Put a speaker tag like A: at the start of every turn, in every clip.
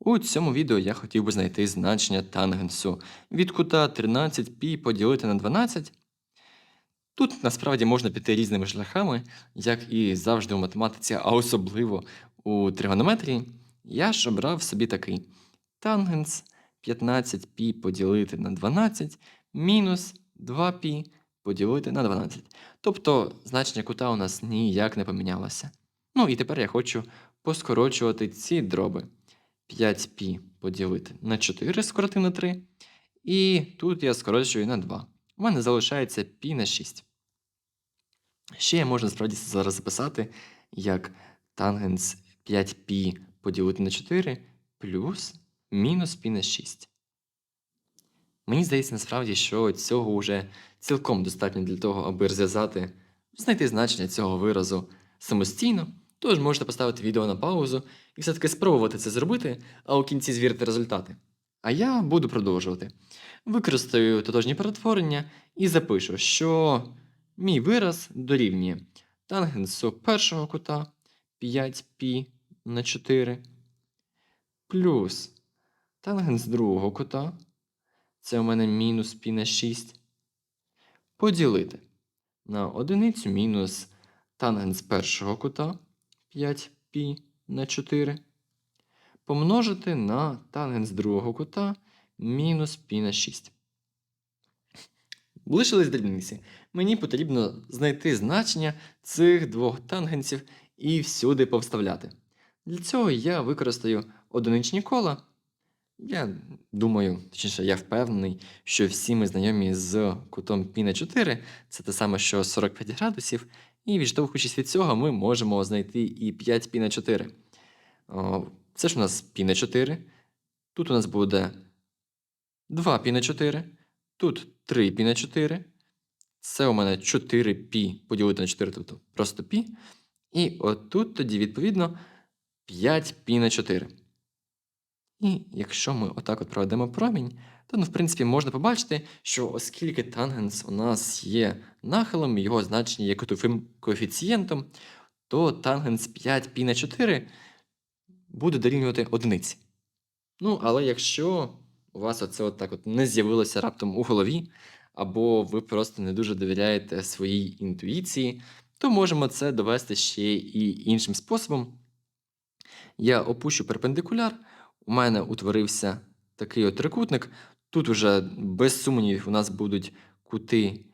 A: У цьому відео я хотів би знайти значення тангенсу від кута 13π поділити на 12. Тут насправді можна піти різними шляхами, як і завжди у математиці, а особливо у тригонометрії. Я ж обрав собі такий тангенс 15π поділити на 12 мінус 2π поділити на 12. Тобто значення кута у нас ніяк не помінялося. Ну і тепер я хочу поскорочувати ці дроби. 5π поділити на 4 скоротив на 3. І тут я скорочую на 2. У мене залишається π на 6. Ще я можна справді зараз записати як тангенс 5π поділити на 4 плюс мінус π на 6. Мені здається, насправді, що цього вже цілком достатньо для того, аби розв'язати, знайти значення цього виразу самостійно. Тож можете поставити відео на паузу і все-таки спробувати це зробити, а у кінці звірити результати. А я буду продовжувати. Використаю тотожні перетворення і запишу, що мій вираз дорівнює тангенсу першого кута 5π на 4 плюс тангенс другого кута, це у мене мінус π на 6, поділити на одиницю мінус тангенс першого кута 5π на 4, помножити на тангенс другого кута мінус π на 6. Лишились дрібниці. Мені потрібно знайти значення цих двох тангенсів і всюди повставляти. Для цього я використаю одиничні кола. Я думаю, точніше, я впевнений, що всі ми знайомі з кутом π на 4, це те саме, що 45 градусів, і відштовхуючись від цього, ми можемо знайти і 5 π на 4. О, Це ж у нас π на 4. Тут у нас буде 2 π на 4. Тут 3 π на 4. Це у мене 4 π поділити на 4, тобто просто π. І отут тоді, відповідно, 5 π на 4. І якщо ми отак от проведемо промінь, то, ну, в принципі, можна побачити, що оскільки тангенс у нас є нахилом, його значення є котовим коефіцієнтом, то тангенс 5 π на 4 буде дорівнювати одиниці. Ну, але якщо у вас оце от так от не з'явилося раптом у голові, або ви просто не дуже довіряєте своїй інтуїції, то можемо це довести ще і іншим способом. Я опущу перпендикуляр, у мене утворився такий от трикутник. Тут уже без сумнівів у нас будуть кути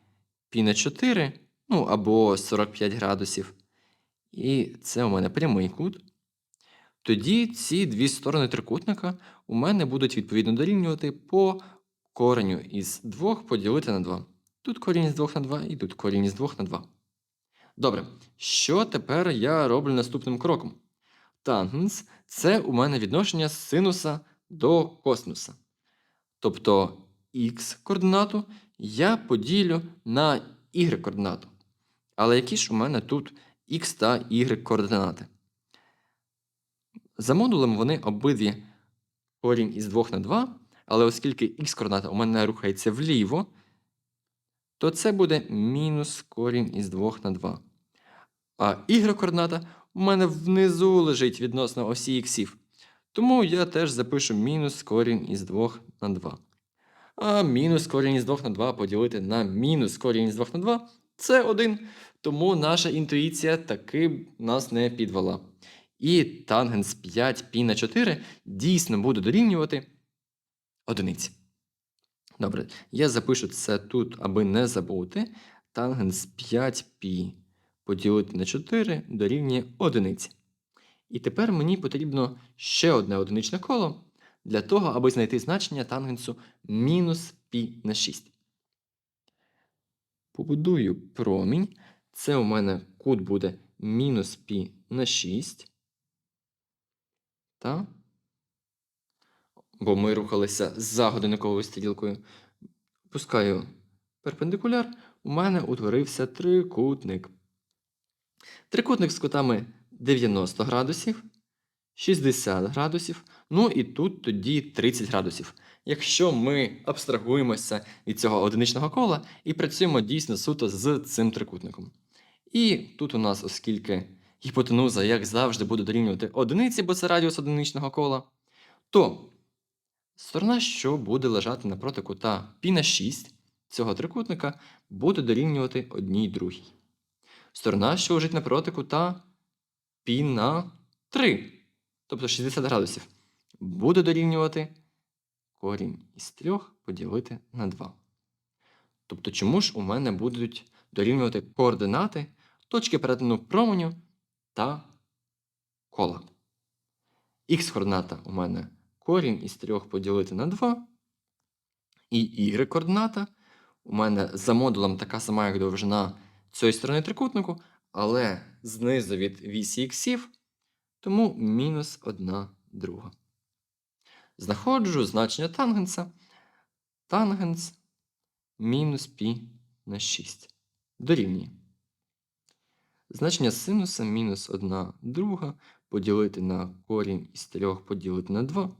A: π на 4, ну або 45 градусів. І це у мене прямий кут. Тоді ці дві сторони трикутника у мене будуть відповідно дорівнювати по кореню із 2 поділити на 2. Тут корінь із 2 на 2 і тут корінь із 2 на 2. Добре, що тепер я роблю наступним кроком? Тангенс це у мене відношення синуса до косинуса. Тобто х координату я поділю на y координату. Але які ж у мене тут х та y координати? За модулем вони обидві корінь із 2 на 2, але оскільки х координата у мене рухається вліво, то це буде мінус корінь із 2 на 2. А y координата у мене внизу лежить відносно осі іксів. Тому я теж запишу мінус корінь із 2 на 2. А мінус корінь із 2 на 2 поділити на мінус корінь із 2 на 2 це 1. Тому наша інтуїція таки нас не підвела. І тангенс 5 π на 4 дійсно буде дорівнювати одиниці. Добре, я запишу це тут, аби не забути. Тангенс 5 π поділити на 4 дорівнює одиниці. І тепер мені потрібно ще одне одиничне коло для того, аби знайти значення тангенсу мінус π на 6. Побудую промінь. Це у мене кут буде мінус π на 6. Та? Бо ми рухалися за годинниковою стрілкою. Пускаю перпендикуляр. У мене утворився трикутник. Трикутник з кутами 90 градусів, 60 градусів, ну і тут тоді 30 градусів. Якщо ми абстрагуємося від цього одиничного кола і працюємо дійсно суто з цим трикутником. І тут у нас, оскільки гіпотенуза, як завжди, буде дорівнювати одиниці, бо це радіус одиничного кола, то сторона, що буде лежати напроти кута π на 6 цього трикутника, буде дорівнювати одній другій. Сторона, що лежить напроти кута π на 3, тобто 60 градусів, буде дорівнювати корінь із 3 поділити на 2. Тобто, чому ж у мене будуть дорівнювати координати точки перетину променю та кола? Х координата у мене корінь із 3 поділити на 2. І y координата у мене за модулем така сама, як довжина цієї сторони трикутнику, але знизу від вісі іксів, тому мінус 1 друга. Знаходжу значення тангенса. Тангенс мінус π на 6. Дорівнює. Значення синуса мінус 1 друга поділити на корінь із 3 поділити на 2.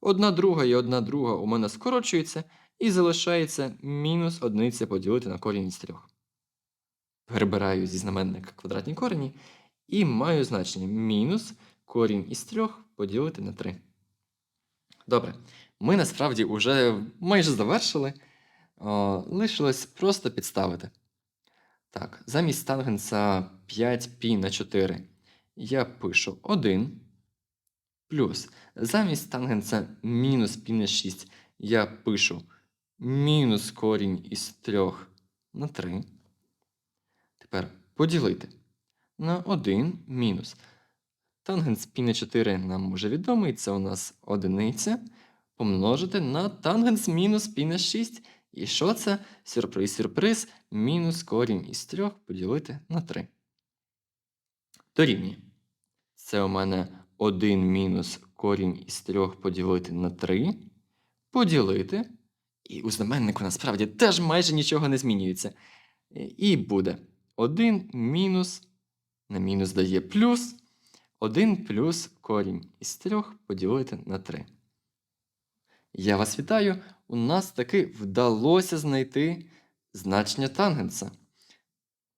A: Одна друга і одна друга у мене скорочується і залишається мінус одиниця поділити на корінь із 3. Перебираю зі знаменника квадратні корені і маю значення мінус корінь із 3 поділити на 3. Добре. Ми насправді вже майже завершили. О, лишилось просто підставити. Так, замість тангенса 5π на 4 я пишу 1 плюс замість тангенса мінус π на 6 я пишу мінус корінь із 3 на 3. Тепер поділити на 1 мінус. Тангенс π на 4 нам уже відомий, це у нас одиниця. Помножити на тангенс мінус π на 6. І що це? Сюрприз-сюрприз, мінус корінь із 3 поділити на 3. Дорівнює. Це у мене 1 мінус корінь із 3 поділити на 3. Поділити. І у знаменнику насправді теж майже нічого не змінюється. І буде 1 мінус, на мінус дає плюс. 1 плюс корінь із 3 поділити на 3. Я вас вітаю! У нас таки вдалося знайти значення тангенса.